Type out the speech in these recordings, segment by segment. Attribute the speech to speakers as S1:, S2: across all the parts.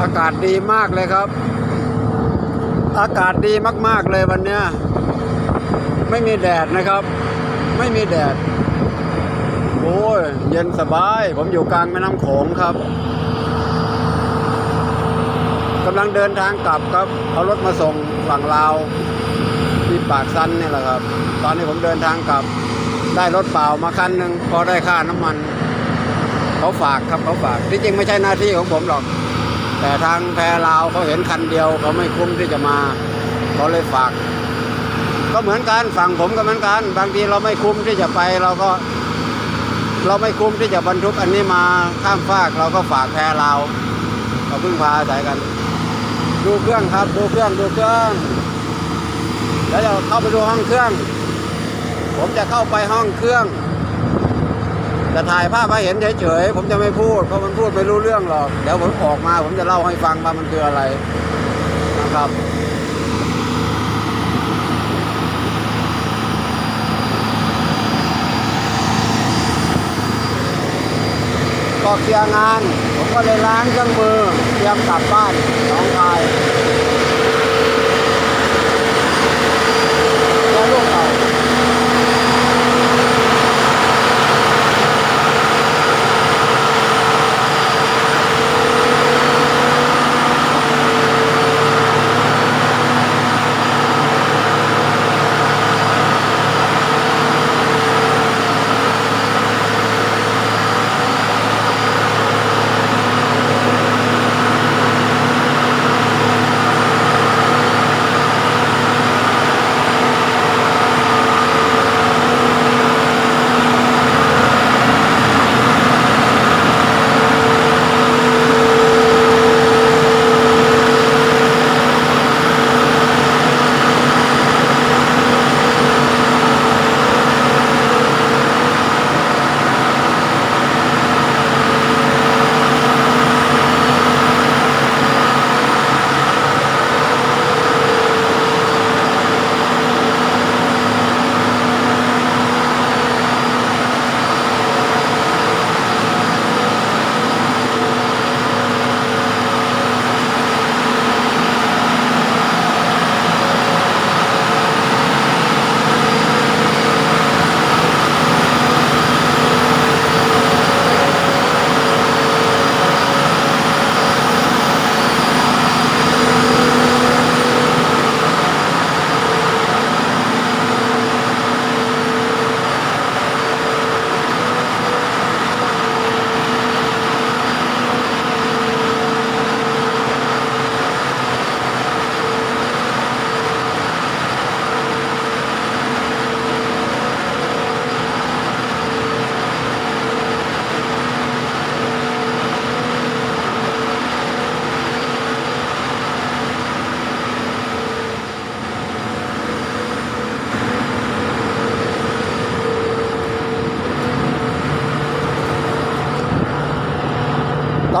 S1: อากาศดีมากเลยครับ อากาศดีมากๆเลยวันเนี้ยไม่มีแดดนะครับ ไม่มีแดด โอ้ย เย็นสบาย ผมอยู่กลางแม่น้ำโขงครับกำลังเดินทางกลับครับ เอารถมาส่งฝั่งลาวที่ปากซันนี่แหละครับ ตอนนี้ผมเดินทางกลับ ได้รถเปล่ามาคันหนึ่งพอได้ค่าน้ำมัน เขาฝากครับเขาฝากที่จริงไม่ใช่หน้าที่ของผมหรอก แต่ทางแพรลาวเขาเห็นคันเดียวเขาไม่คุ้มที่จะมาเขาเลยฝาก ก็เหมือนกันฝั่งผมก็เหมือนกัน บางทีเราไม่คุ้มที่จะไปเราก็ เราไม่คุ้มที่จะบรรทุกอันนี้มาข้ามฟากเราก็ฝากแพรลาวเราพึ่งพาอาศัยกัน ดูเครื่องครับ ดูเครื่องดูเครื่อง แล้วเราเข้าไปดูห้องเครื่อง ผมจะเข้าไปห้องเครื่อง จะถ่ายภาพให้เห็นเฉยๆผมจะไม่พูดเพราะมันพูดไม่รู้เรื่องหรอกเดี๋ยวผมออกมา ผมจะเล่าให้ฟังว่ามันคืออะไรนะครับก็เคลียร์งาน ผมก็เลยล้างเครื่องมือเตรียมกลับบ้านน้อง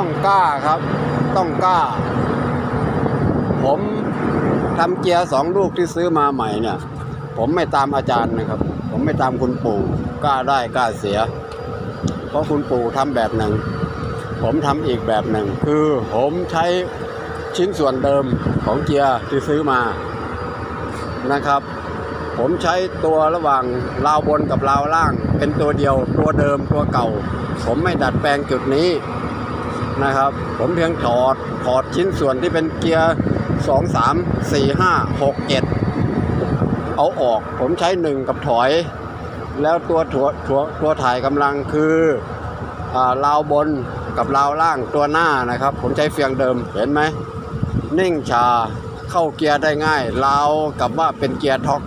S1: ต้องกล้าครับ ต้องกล้า ผมทำเกียร์สองลูกที่ซื้อมาใหม่เนี่ย ผมไม่ตามอาจารย์นะครับ ผมไม่ตามคุณปู่กล้าได้กล้าเสีย เพราะคุณปู่ทำแบบหนึ่ง ผมทำอีกแบบหนึ่ง คือผมใช้ชิ้นส่วนเดิมของเกียร์ที่ซื้อมานะครับ ผมใช้ตัวระหว่างราวบนกับราวล่าง เป็นตัวเดียวตัวเดิมตัวเก่า ผมไม่ดัดแปลงจุดนี้ นะครับ ผมเพียงถอดถอดชิ้นส่วนที่เป็นเกียร์สองสามสี่ห้าหกเจ็ดเอาออกผมใช้หนึ่งกับถอย แล้วตัวถัวถัวตัวถ่ายกำลังคืออ่าราวบนกับราวล่างตัวหน้านะครับ ผมใช้เฟียงเดิมเห็นไหม นิ่งชาเข้าเกียร์ได้ง่ายราวกับว่าเป็นเกียร์ท็อก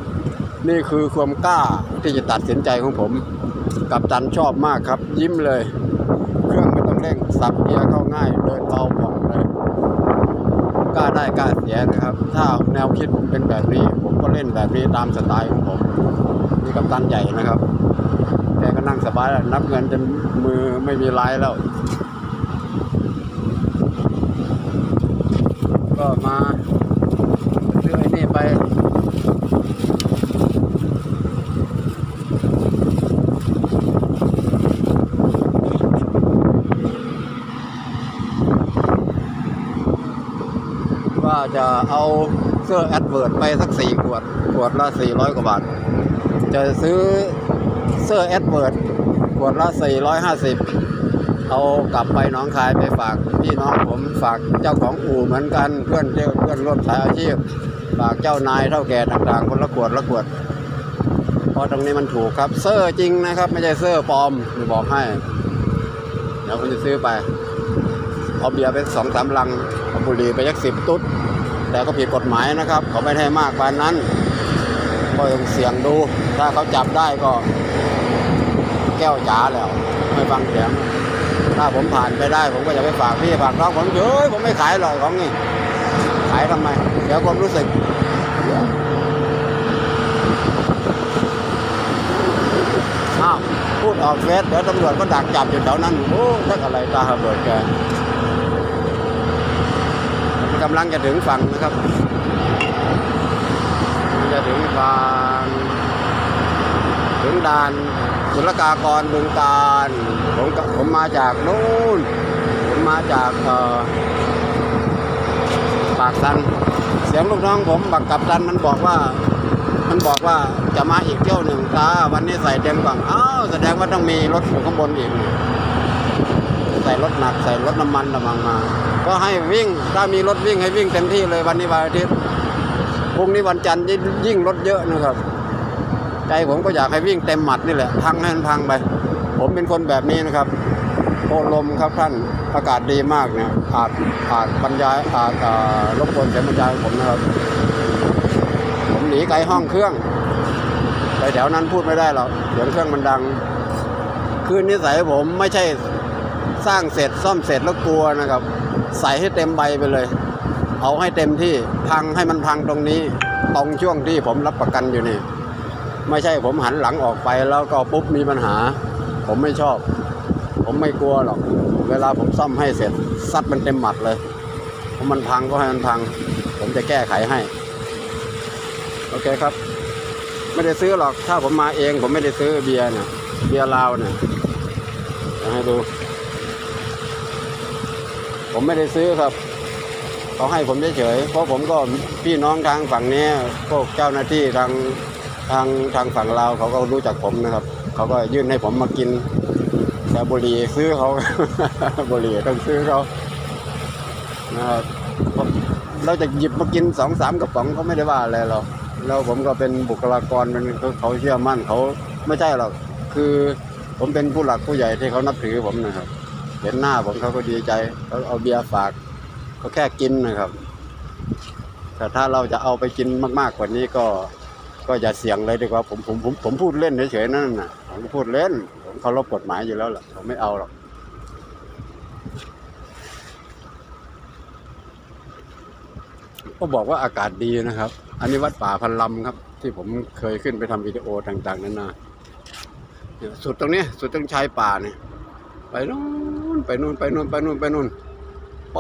S1: นี่คือความกล้าที่จะตัดสินใจของผม กับตันชอบมากครับ ยิ้มเลย สับเกียร์เข้าง่ายเดินเบาเบาเลยกล้าได้กล้าเสียนะครับ ถ้าแนวคิดผมเป็นแบบนี้ ผมก็เล่นแบบนี้ตามสไตล์ของผมนี่กับตันใหญ่นะครับแกก็นั่งสบายแล้วนับเงินจนมือไม่มีลายแล้ว ก็มาซื้อไอ้นี่ไป จะเอาเสื้อแอดเวิร์ดไปสักสี่ขวด ขวดละสี่ร้อยกว่าบาท จะซื้อเสื้อแอดเวิร์ดขวดละสี่ร้อยห้าสิบเอากลับไปน้องคายไปฝากพี่น้องผมฝากเจ้าของอู่เหมือนกันเพื่อนเจ้าเพื่อนร่วมสายอาชีพ ฝากเจ้านายเท่าแก่ต่างๆ คนละขวดละขวดเพราะตรงนี้มันถูกครับเสื้อจริงนะครับ ไม่ใช่เสื้อปลอมบอกให้ เดี๋ยวผมจะซื้อไปเอาเบียร์ไปสองสามลังเอาบุหรี่ไปยักสิบตุ๊ด แต่ก็ผิดกฎหมายนะครับ เขาไม่ได้มากกว่านั้น ก็ต้องเสี่ยงดู ถ้าเขาจับได้ก็ แก้วจ๋าแล้ว ไม่ฟังเสียง ถ้าผมผ่านไปได้ ผมก็จะไปฝากพี่ฝากน้องผมเฮ้ยผมไม่ขายหรอกของนี่ขายทำไมเดี๋ยวความรู้สึกอ้าวพูดออกเฟซเดี๋ยวตำรวจก็ดักจับอยู่แถวนั้นโอ้ทักอะไรตาเบิดแก กำลังจะถึงฝั่งนะครับ จะถึงฝั่งถึงด่านศุลกากรบึงการผมผมมาจากนู่นผมมาจากปากสันเสียงลูกน้องผมบักกับตันมันบอกว่า มันบอกว่าจะมาอีกเที่ยวหนึ่งตาวันนี้ใส่เต็มกล่องอ้าวแสดงว่าต้องมีรถอยู่ข้างบนอีก ส่รถหนักใส่รถน้ำมันละมังมา ก็ให้วิ่งถ้ามีรถวิ่งให้วิ่งเต็มที่เลยวันนี้วันอาทิตย์พรุ่งนี้วันจันทร์ยิ่งยิ่งรถเยอะนะครับ ใจผมก็อยากให้วิ่งเต็มหมัดนี่แหละพังให้มันพังไป ผมเป็นคนแบบนี้นะครับโอลมครับท่านอากาศดีมากเนี่ยอาจอาจบรรยายอาจรบกวนเสียงบรรยายผมนะครับ ผมหนีไกลห้องเครื่องไปแถวนั้นพูดไม่ได้หรอกเสียงเครื่องมันดัง คือนิสัยผมไม่ใช่ สร้างเสร็จซ่อมเสร็จแล้วกลัวนะครับ ใส่ให้เต็มใบไปเลย เอาให้เต็มที่พังให้มันพังตรงนี้ ตรงช่วงที่ผมรับประกันอยู่นี่ ไม่ใช่ผมหันหลังออกไปแล้วก็ปุ๊บมีปัญหา ผมไม่ชอบ ผมไม่กลัวหรอก เวลาผมซ่อมให้เสร็จซัดมันเต็มหมัดเลยพอมันพังก็ให้มันพัง ผมจะแก้ไขให้ โอเคครับ ไม่ได้ซื้อหรอกถ้าผมมาเอง ผมไม่ได้ซื้อเบียร์เนี่ยเบียร์ลาวเนี่ยให้ดู ผมไม่ได้ซื้อครับเขาให้ผมเฉยๆเพราะผมก็พี่น้องทางฝั่งนี้พวกเจ้าหน้าที่ทางทางทางฝั่งลาวเขาก็รู้จักผมนะครับ เขาก็ยื่นให้ผมมากินแต่บุหรี่ซื้อเขา บุหรี่ต้องซื้อเขานะครับเราจะหยิบมากินสองสามกระป๋องเขาไม่ได้ว่าอะไรหรอกแล้วผมก็เป็นบุคลากรเป็นเขาเชื่อมั่นเขาไม่ใช่หรอกคือผมเป็นผู้หลักผู้ใหญ่ที่เขานับถือผมนะครับ เห็นหน้าผมเขาก็ดีใจเขาเอาเบียร์ฝากก็แค่กินนะครับ แต่ถ้าเราจะเอาไปกินมากๆกว่านี้ก็ก็อย่าเสี่ยงเลยดีกว่าผมผมผมผมพูดเล่นเฉยๆนั่นนะผมพูดเล่นผมเคารพกฎหมายอยู่แล้วล่ะผมไม่เอาหรอกก็บอกว่าอากาศดีนะครับ อันนี้วัดป่าพันลำครับ ที่ผมเคยขึ้นไปทำวิดีโอต่าง ๆนานนี่ยสุดตรงนี้ สุดตรงชายป่าเนี่ยไปนู่น ไปนู่นไปนู่นไปนู่นไปนู่นไป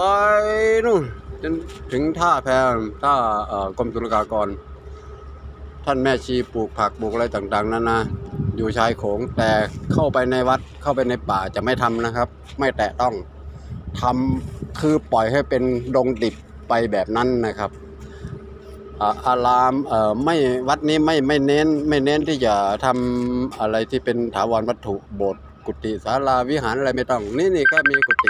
S1: นู่นจนถึงท่าแพท่าเอ่อกรมศุลกากร ท่านแม่ชีปลูกผักปลูกอะไรต่างๆนานาอยู่ชายโขงแต่เข้าไปในวัดเข้าไปในป่าจะไม่ทำนะครับ ไม่แตะต้องทำคือปล่อยให้เป็นดงดิบไปแบบนั้นนะครับอารามเอ่อไม่วัดนี้ไม่ไม่เน้นไม่เน้นที่จะทำอะไรที่เป็นถาวรวัตถุโบสถ์ กุฏิศาลาวิหารอะไรไม่ต้อง นี่นี่ก็มีกุฏิ